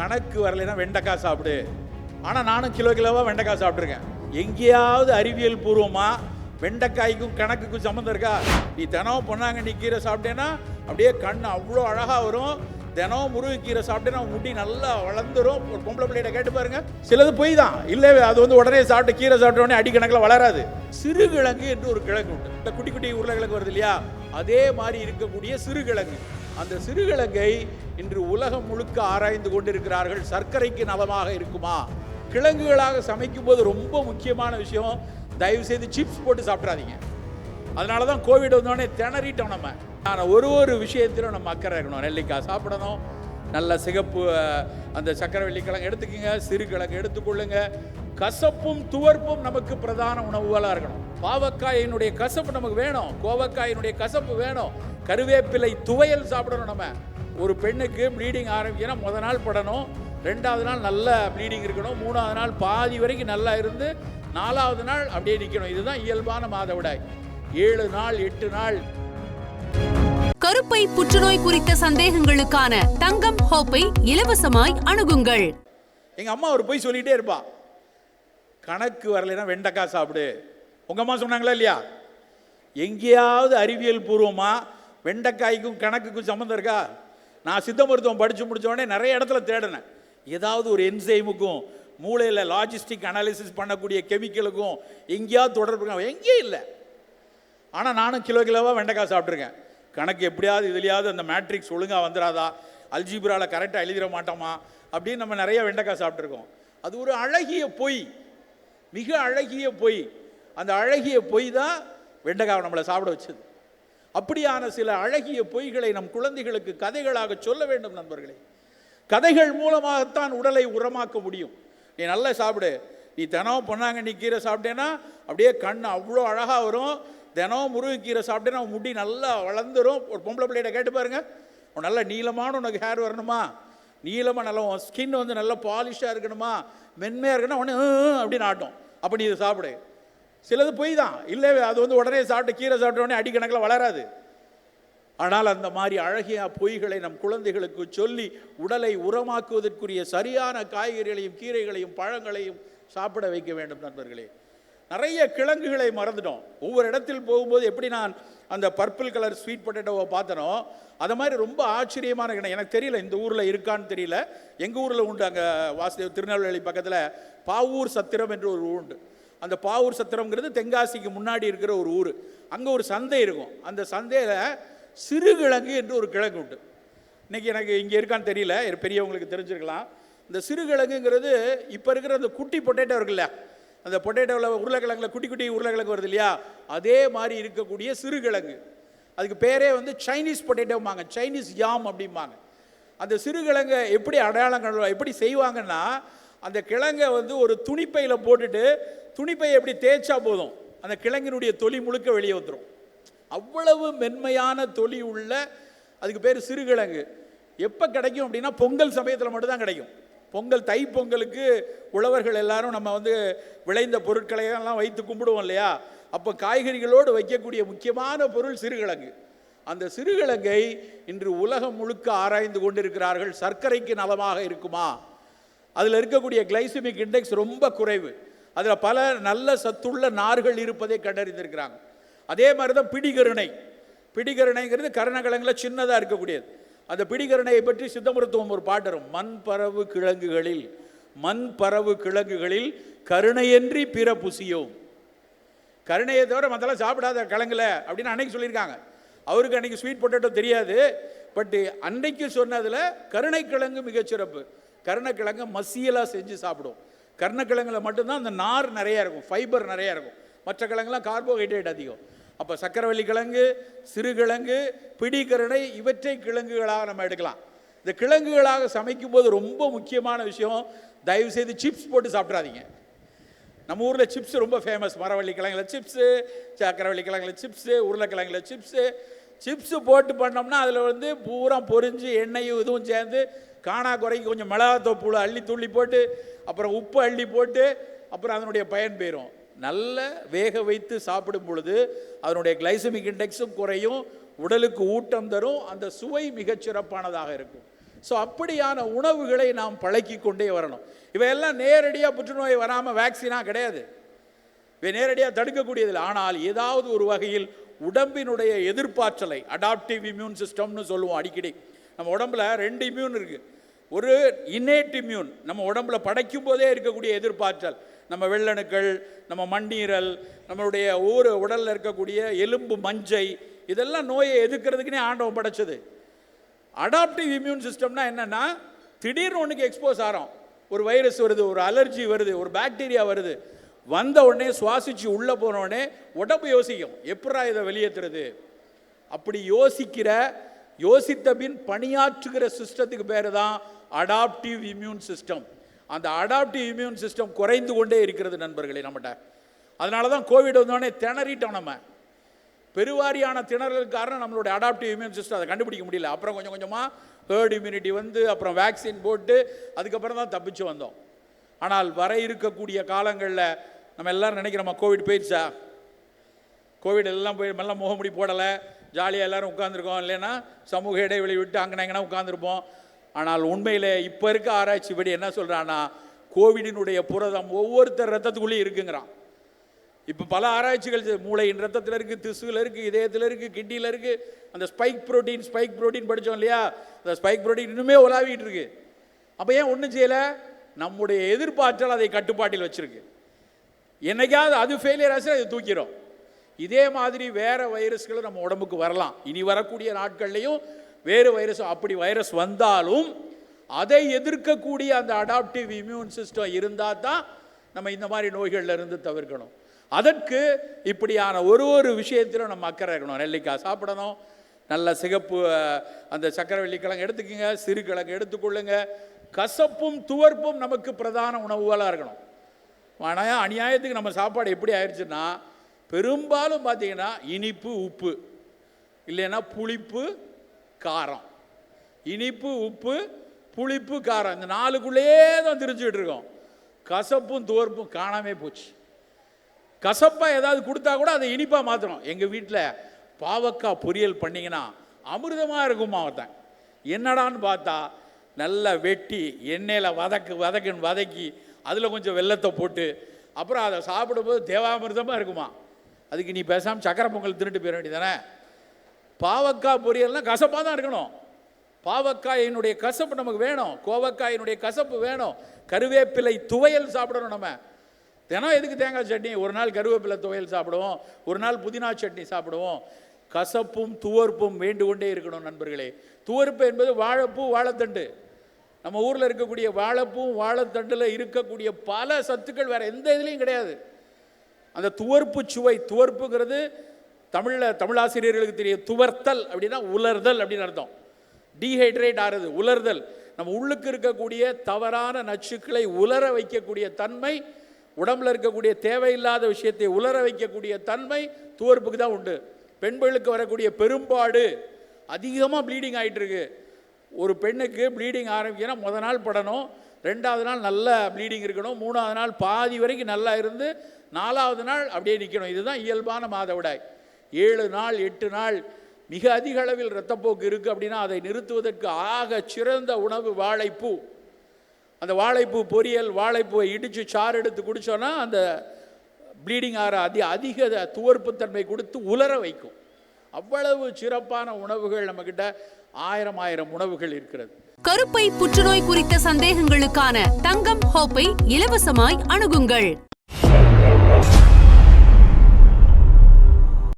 கணக்கு வரலைன்னா வெண்டைக்காய் சாப்பிடு. ஆனால் நானும் கிலோ கிலோவாக வெண்டைக்காய் சாப்பிட்ருக்கேன் எங்கேயாவது அறிவியல் பூர்வமாக வெண்டைக்காய்க்கும் கணக்குக்கும் சம்மந்தம் இருக்கா? நீ தினம் பொன்னாங்கண்ணி கீரை சாப்பிட்டேன்னா அப்படியே கண் அவ்வளோ அழகாக வரும். தினம் முருங்கைக்கீரை சாப்பிட்டேன்னா முடி நல்லா வளர்ந்துரும். ஒரு பொம்பளை பிள்ளைகிட்ட கேட்டு பாருங்க. சிலது பொய் தான். இல்லை அது வந்து உடனே சாப்பிட்டு கீரை சாப்பிட்ட உடனே அடிக்கணக்கில் வளராது. சிறுகிழங்கு என்று ஒரு கிழங்கு உண்டு. இந்த குட்டி குட்டி உருளைக்கிழங்கு வருது இல்லையா? அதே மாதிரி இருக்கக்கூடிய சிறுகிழங்கு. அந்த சிறுகிழங்கை இன்று உலகம் முழுக்க ஆராய்ந்து கொண்டிருக்கிறார்கள் சர்க்கரைக்கு நலமாக இருக்குமா? கிழங்குகளாக சமைக்கும் போது ரொம்ப முக்கியமான விஷயம் தயவு செய்து சிப்ஸ் போட்டு சாப்பிட்றாதீங்க அதனால தான் கோவிட் வந்தோடனே திணறிட்டோம் நம்ம. ஆனால் ஒரு ஒரு விஷயத்திலும் நம்ம அக்கறை இருக்கணும். நெல்லிக்காய் சாப்பிடணும். நல்ல சிகப்பு அந்த சக்கரவள்ளி கிழங்கு எடுத்துக்கோங்க சிறு கிழங்கு எடுத்துக்கொள்ளுங்க. கசப்பும் துவர்ப்பும் நமக்கு பிரதான உணவுகளாக இருக்கணும். பாவக்காயினுடைய கசப்பு நமக்கு வேணும். கோவக்காயினுடைய கசப்பு வேணும். கருவேப்பிலை துவையல் சாப்பிடணும் நம்ம. ஒரு பெண்ணுக்கு ப்ளீடிங் ஆரம்பிக்கினா முத நாள் படணும் ரெண்டாவது நாள் நல்ல ப்ளீடிங் இருக்கணும் மூணாவது நாள் பாதி வரைக்கும் நல்லா இருந்து நாலாவது நாள் அப்படியே நிற்கணும் இதுதான் இயல்பான மாதவிடாய் ஏழு நாள் எட்டு நாள். கருப்பை புற்றுநோய் குறித்த சந்தேகங்களுக்கான தங்கம் ஹோப்பை இலவசமாய் அணுகுங்கள். எங்கள் அம்மா ஒரு போய் சொல்லிகிட்டே இருப்பா. கணக்கு வரலைன்னா வெண்டைக்காய் சாப்பிடு. உங்கள் அம்மா சொன்னாங்களா இல்லையா? எங்கேயாவது அறிவியல் பூர்வமாக வெண்டைக்காய்க்கும் கணக்குக்கும் சம்மந்தம் இருக்கா? நான் சித்த மருத்துவம் படித்து முடித்தோடனே நிறைய இடத்துல தேடினேன். ஏதாவது ஒரு என்சைமுக்கும் மூளையில் லாஜிஸ்டிக் அனாலிசிஸ் பண்ணக்கூடிய கெமிக்கலுக்கும் எங்கேயாவது தொடர்பு எங்கேயும் இல்லை. ஆனால் நானும் கிலோ கிலோவாக வெண்டைக்காய் சாப்பிட்ருக்கேன் கணக்கு எப்படியாவது இதுலையாவது அந்த மேட்ரிக்ஸ் ஒழுங்காக வந்துடாதா அல்ஜிபுராவில் கரெக்டாக எழுதிட மாட்டோமா? அப்படின்னு நம்ம நிறைய வெண்டைக்காய் சாப்பிட்ருக்கோம் அது ஒரு அழகிய பொய். மிக அழகிய பொய். அந்த அழகிய பொய் தான் வெண்டைக்காவை நம்மளை சாப்பிட வச்சது. அப்படியான சில அழகிய பொய்களை நம் குழந்தைகளுக்கு கதைகளாக சொல்ல வேண்டும் நண்பர்களே. கதைகள் மூலமாகத்தான் உடலை உரமாக்க முடியும். நீ நல்லா சாப்பிடு. நீ தினம் பொன்னாங்க நீ கீரை சாப்பிட்டேன்னா அப்படியே கண் அவ்வளோ அழகாக வரும். தினம் முருங்கைக்கீரை சாப்பிட்டேன்னா உன் முடி நல்லா வளர்ந்துரும். ஒரு பொம்பளை பிள்ளைகிட்ட கேட்டு பாருங்க. உன் நல்ல நீளமான உனக்கு ஹேர் வரணுமா? நீளமாக நல்லா உன் ஸ்கின் வந்து நல்லா பாலிஷாக இருக்கணுமா? மென்மையாக இருக்கணும் உடனே அப்படின்னு ஆட்டும். அப்போ நீ இதை சாப்பிடு. சிலது பொய் தான் இல்லை அது வந்து உடனே சாப்பிட்டு கீரை சாப்பிட்ட உடனே அடிக்கணக்கில் வளராது. ஆனால் அந்த மாதிரி அழகிய பொய்களை நம் குழந்தைகளுக்கு சொல்லி உடலை உரமாக்குவதற்குரிய சரியான காய்கறிகளையும் கீரைகளையும் பழங்களையும் சாப்பிட வைக்க வேண்டும் நண்பர்களே. நிறைய கிழங்குகளை மறந்துட்டோம். ஒவ்வொரு இடத்தில் போகும்போது எப்படி நான் அந்த பர்பிள் கலர் ஸ்வீட் பொட்டேட்டோவை பார்த்தனோ அது மாதிரி ரொம்ப ஆச்சரியமான கிணம் எனக்கு தெரியல இந்த ஊரில் இருக்கான்னு தெரியல. எங்கள் ஊரில் உண்டு அங்கே வாசுதேவ் திருநெல்வேலி பக்கத்தில் பாவூர் சத்திரம் என்று ஒரு ஊர் உண்டு. அந்த பாவூர் சத்திரம்ங்கிறது தென்காசிக்கு முன்னாடி இருக்கிற ஒரு ஊர். அங்கே ஒரு சந்தை இருக்கும். அந்த சந்தையில் சிறுகிழங்கு என்று ஒரு கிழங்கு உண்டு. இன்னைக்கு எனக்கு இங்கே இருக்கான்னு தெரியல. பெரியவங்களுக்கு தெரிஞ்சிருக்கலாம். இந்த சிறுகிழங்குங்கிறது இப்போ இருக்கிற அந்த குட்டி பொட்டேட்டோ இருக்குல்ல அந்த பொட்டேட்டோவில் உருளைக்கிழங்குல குட்டி குட்டி உருளைக்கிழங்கு வருது இல்லையா? அதே மாதிரி இருக்கக்கூடிய சிறுகிழங்கு. அதுக்கு பேரே வந்து சைனீஸ் பொட்டேட்டோம்பாங்க. சைனீஸ் யாம் அப்படிம்பாங்க. அந்த சிறுகிழங்கை எப்படி அடையாளம் கண்டு எப்படி செய்வாங்கன்னா அந்த கிழங்கை வந்து ஒரு துணிப்பையில் போட்டுட்டு துணிப்பையை எப்படி தேய்ச்சா போதும்? அந்த கிழங்கினுடைய தொலி முழுக்க வெளியே வந்துடும் அவ்வளவு மென்மையான தொலி உள்ள அதுக்கு பேர் சிறுகிழங்கு. எப்போ கிடைக்கும் அப்படின்னா பொங்கல் சமயத்தில் மட்டும்தான் கிடைக்கும். பொங்கல் தை பொங்கலுக்கு உழவர்கள் எல்லாரும் நம்ம வந்து விளைந்த பொருட்களையெல்லாம் வைத்து கும்பிடுவோம் இல்லையா? அப்போ காய்கறிகளோடு வைக்கக்கூடிய முக்கியமான பொருள் சிறுகிழங்கு. அந்த சிறுகிழங்கை இன்று உலகம் முழுக்க ஆராய்ந்து கொண்டிருக்கிறார்கள். சர்க்கரைக்கு நலமாக இருக்குமா? அதில் இருக்கக்கூடிய கிளைசிமிக் இண்டெக்ஸ் ரொம்ப குறைவு. அதில் பல நல்ல சத்துள்ள நார்கள் இருப்பதை கண்டறிந்திருக்கிறாங்க. அதே மாதிரி தான் பிடிகருணை. பிடிகருணைங்கிறது கருணக்கிழங்குல சின்னதாக இருக்கக்கூடியது. அந்த பிடிகருணையை பற்றி சித்த மருத்துவம் ஒரு பாட்டரும் மண் பரவு கிழங்குகளில் மண் பரவு கிழங்குகளில் கருணையன்றி பிற புசியோம். கருணையை தவிர மற்றெல்லாம் சாப்பிடாத கிழங்குல அப்படின்னு அன்னைக்கு சொல்லியிருக்காங்க. அவருக்கு அன்னைக்கு ஸ்வீட் பொட்டேட்டோ தெரியாது. பட் அன்னைக்கு சொன்னதில் கருணைக்கிழங்கு மிகச்சிறப்பு. கருணக்கிழங்கு மசியலாக செஞ்சு சாப்பிடும். கருணக்கிழங்குல மட்டும்தான் அந்த நார் நிறையா இருக்கும் ஃபைபர் நிறையா இருக்கும். மற்ற கிழங்குலாம் கார்போஹைட்ரேட் அதிகம். அப்போ சக்கரவள்ளி கிழங்கு சிறுகிழங்கு பிடிக்கரணை இவற்றை கிழங்குகளாக நம்ம எடுக்கலாம். இந்த கிழங்குகளாக சமைக்கும் போது ரொம்ப முக்கியமான விஷயம் தயவு செய்து சிப்ஸ் போட்டு சாப்பிட்றாதீங்க நம்ம ஊரில் சிப்ஸ் ரொம்ப ஃபேமஸ் மரவள்ளி கிழங்குல சிப்ஸு சக்கரவள்ளி கிழங்குல சிப்ஸு உருளைக்கிழங்குல சிப்ஸு சிப்ஸு போட்டு பண்ணோம்னா அதில் வந்து பூரா பொரிஞ்சு எண்ணெயும் இதுவும் சேர்ந்து காணா குறைக்கு கொஞ்சம் மிளகாத்தோப்புல அள்ளி துள்ளி போட்டு அப்புறம் உப்பு அள்ளி போட்டு அப்புறம் அதனுடைய பயன் போயிடும் நல்ல வேக வைத்து சாப்பிடும் பொழுது அதனுடைய கிளைசமிக் இண்டெக்ஸும் குறையும் உடலுக்கு ஊட்டம் தரும் அந்த சுவை மிகச்சிறப்பானதாக இருக்கும். ஸோ அப்படியான உணவுகளை நாம் பழக்கி கொண்டே வரணும். இவையெல்லாம் நேரடியாக புற்றுநோய் வராமல் வேக்சினாக கிடையாது. இவை நேரடியாக தடுக்கக்கூடியதில்லை. ஆனால் ஏதாவது ஒரு வகையில் உடம்பினுடைய எதிர்ப்பாற்றலை அடாப்டிவ் இம்யூன் சிஸ்டம்னு சொல்லுவோம் அடிக்கடி. நம்ம உடம்புல ரெண்டு இம்யூன் இருக்குது ஒரு இன்னேட் இம்யூன் நம்ம உடம்புல படைக்கும் போதே இருக்கக்கூடிய எதிர்பார்த்தல். நம்ம வெள்ளணுக்கள் நம்ம மண்ணீரல் நம்மளுடைய ஒவ்வொரு உடலில் இருக்கக்கூடிய எலும்பு மஞ்சை இதெல்லாம் நோயை எதிர்க்கிறதுக்குனே ஆண்டவன் படைச்சது. அடாப்டிவ் இம்யூன் சிஸ்டம்னா என்னென்னா திடீர்னு ஒன்றுக்கு எக்ஸ்போஸ் ஆகிறோம் ஒரு வைரஸ் வருது ஒரு அலர்ஜி வருது ஒரு பாக்டீரியா வருது. வந்த உடனே சுவாசித்து உள்ளே போன உடனே உடம்பு யோசிக்கும். எப்படா இதை வெளியேற்றுறது அப்படி யோசிக்கிற யோசித்த பின் பணியாற்றுகிற சிஸ்டத்துக்கு பேர் தான் அடாப்டிவ் இம்யூன் சிஸ்டம் அந்த அடாப்டிவ் இம்யூன் சிஸ்டம் குறைந்து கொண்டே இருக்கிறது நண்பர்களே நம்மகிட்ட அதனால தான் கோவிட் வந்தோடனே திணறிட்டோம் நம்ம. பெருவாரியான திணறல் காரணம் நம்மளுடைய அடாப்டிவ் இம்யூன் சிஸ்டம் அதை கண்டுபிடிக்க முடியல. அப்புறம் கொஞ்சம் கொஞ்சமாக ஹேர்ட் இம்யூனிட்டி வந்து அப்புறம் வேக்சின் போட்டு அதுக்கப்புறம் தான் தப்பிச்சு வந்தோம். ஆனால் வர இருக்கக்கூடிய காலங்களில் நம்ம எல்லோரும் நினைக்கிறோமா கோவிட் போயிடுச்சா? கோவிட் எல்லாம் போய் மெல்ல முகமுடி போடலை. ஜாலியாக எல்லாரும் உட்காந்துருக்கோம் இல்லைன்னா சமூக இடைவெளி விட்டு அங்கே எங்கன்னா உட்காந்துருப்போம் ஆனால் உண்மையில் இப்போ இருக்க ஆராய்ச்சி படி என்ன சொல்கிறான்னா கோவிடினுடைய புரதம் ஒவ்வொருத்தர் ரத்தத்துக்குள்ளேயும் இருக்குங்கிறான். இப்போ பல ஆராய்ச்சிகள் மூளையின் ரத்தத்தில் இருக்குது திசுவில் இருக்குது இதயத்தில் இருக்குது கிட்னியில் இருக்குது அந்த ஸ்பைக் புரோட்டீன் ஸ்பைக் புரோட்டீன் படித்தோம் இல்லையா? அந்த ஸ்பைக் புரோட்டீன் இன்னுமே உலாவிட்டு இருக்கு. அப்போ ஏன் ஒன்றும் செய்யலை? நம்முடைய எதிர்பார்த்தல் அதை கட்டுப்பாட்டில் வச்சுருக்கு. என்னைக்காவது அது ஃபெயிலியர் ஆச்சு அது தூக்கிறோம் இதே மாதிரி வேறு வைரஸ்களும் நம்ம உடம்புக்கு வரலாம். இனி வரக்கூடிய நாட்கள்லையும் வேறு வைரஸ் அப்படி வைரஸ் வந்தாலும் அதை எதிர்க்கக்கூடிய அந்த அடாப்டிவ் இம்யூன் சிஸ்டம் இருந்தால் தான் நம்ம இந்த மாதிரி நோய்கள்ல இருந்து தவிர்க்கணும். அதற்கு இப்படியான ஒரு ஒரு விஷயத்திலும் நம்ம அக்கறை இருக்கணும். நெல்லிக்காய் சாப்பிடணும். நல்ல சிகப்பு அந்த சக்கரவள்ளி கிழங்கு எடுத்துக்கோங்க. சிறு கிழங்கு எடுத்துக்கொள்ளுங்க. கசப்பும் துவர்ப்பும் நமக்கு பிரதான உணவுகளாக இருக்கணும். ஆனால் அநியாயத்துக்கு நம்ம சாப்பாடு எப்படி ஆயிடுச்சுன்னா பெரும்பாலும் பார்த்தீங்கன்னா இனிப்பு உப்பு. இல்லைன்னா புளிப்பு காரம். இனிப்பு உப்பு புளிப்பு காரம். இந்த நாளுக்குள்ளேயே தான் திரிச்சுக்கிட்டு இருக்கோம். கசப்பும் துவர்ப்பும் காணாமே போச்சு. கசப்பாக ஏதாவது கொடுத்தா கூட அதை இனிப்பாக மாற்றுறோம் எங்கள் வீட்டில் பாவக்காய் பொரியல் பண்ணிங்கன்னா அமிர்தமாக இருக்குமா ஒருத்தன். என்னடான்னு பார்த்தா நல்லா வெட்டி எண்ணெயில் வதக்கு வதக்குன்னு வதக்கி அதில் கொஞ்சம் வெல்லத்தை போட்டு அப்புறம் அதை சாப்பிடும்போது தேவாமிர்தமாக இருக்குமா? அதுக்கு நீ பேசாமல் சக்கரை பொங்கல் திருட்டு போயிட வேண்டியதானே பாவக்காய் பொரியல்னால் கசப்பாக தான் இருக்கணும். பாவக்காயினுடைய கசப்பு நமக்கு வேணும். கோவக்காயினுடைய கசப்பு வேணும். கருவேப்பிலை துவையல் சாப்பிடணும் நம்ம. தினம் எதுக்கு தேங்காய் சட்னி? ஒரு நாள் கருவேப்பிலை துவையல் சாப்பிடுவோம். ஒரு நாள் புதினா சட்னி சாப்பிடுவோம். கசப்பும் துவர்ப்பும் வேண்டு கொண்டே இருக்கணும் நண்பர்களே. துவர்ப்பு என்பது வாழைப்பூ வாழைத்தண்டு. நம்ம ஊரில் இருக்கக்கூடிய வாழைப்பூ வாழைத்தண்டில் இருக்கக்கூடிய பல சத்துக்கள் வேறு எந்த இதுலேயும் கிடையாது. அந்த துவர்ப்பு சுவை துவர்ப்புங்கிறது தமிழில் தமிழாசிரியர்களுக்கு தெரியும். துவர்த்தல் அப்படின்னா உலர்தல் அப்படின்னு அர்த்தம். டீஹைட்ரேட் ஆறுது உலர்தல். நம்ம உள்ளுக்கு இருக்கக்கூடிய தவறான நச்சுக்களை உலர வைக்கக்கூடிய தன்மை உடம்புல இருக்கக்கூடிய தேவையில்லாத விஷயத்தை உலர வைக்கக்கூடிய தன்மை துவர்ப்புக்கு தான் உண்டு. பெண்களுக்கு வரக்கூடிய பெரும்பாடு அதிகமாக ப்ளீடிங் ஆகிட்டுருக்கு ஒரு பெண்ணுக்கு ப்ளீடிங் ஆரம்பிக்கனா முத நாள் படணும் ரெண்டாவது நாள் நல்ல ப்ளீடிங் இருக்கணும் மூணாவது நாள் பாதி வரைக்கும் நல்லா இருந்து நாலாவது நாள் அப்படியே நிற்கணும் இதுதான் இயல்பான மாதவிடாய் ஏழு நாள் எட்டு நாள் மிக அதிக அளவில் இரத்தப்போக்கு இருக்குது அப்படின்னா அதை நிறுத்துவதற்கு ஆக சிறந்த உணவு வாழைப்பூ. அந்த வாழைப்பூ பொரியல் வாழைப்பூவை இடித்து சாறு எடுத்து குடித்தோன்னா அந்த ப்ளீடிங் ஆகிற அதி அதிக துவர்ப்புத்தன்மை கொடுத்து உலர வைக்கும். அவ்வளவு சிறப்பான உணவுகள் நம்மக்கிட்ட ஆயிரம் ஆயிரம் உணவுகள் இருக்கிறது. கருப்பை புற்றுநோய் குறித்த சந்தேகங்களுக்கான தங்கம் ஹோப்பை இலவசமாய் அணுகுங்கள்.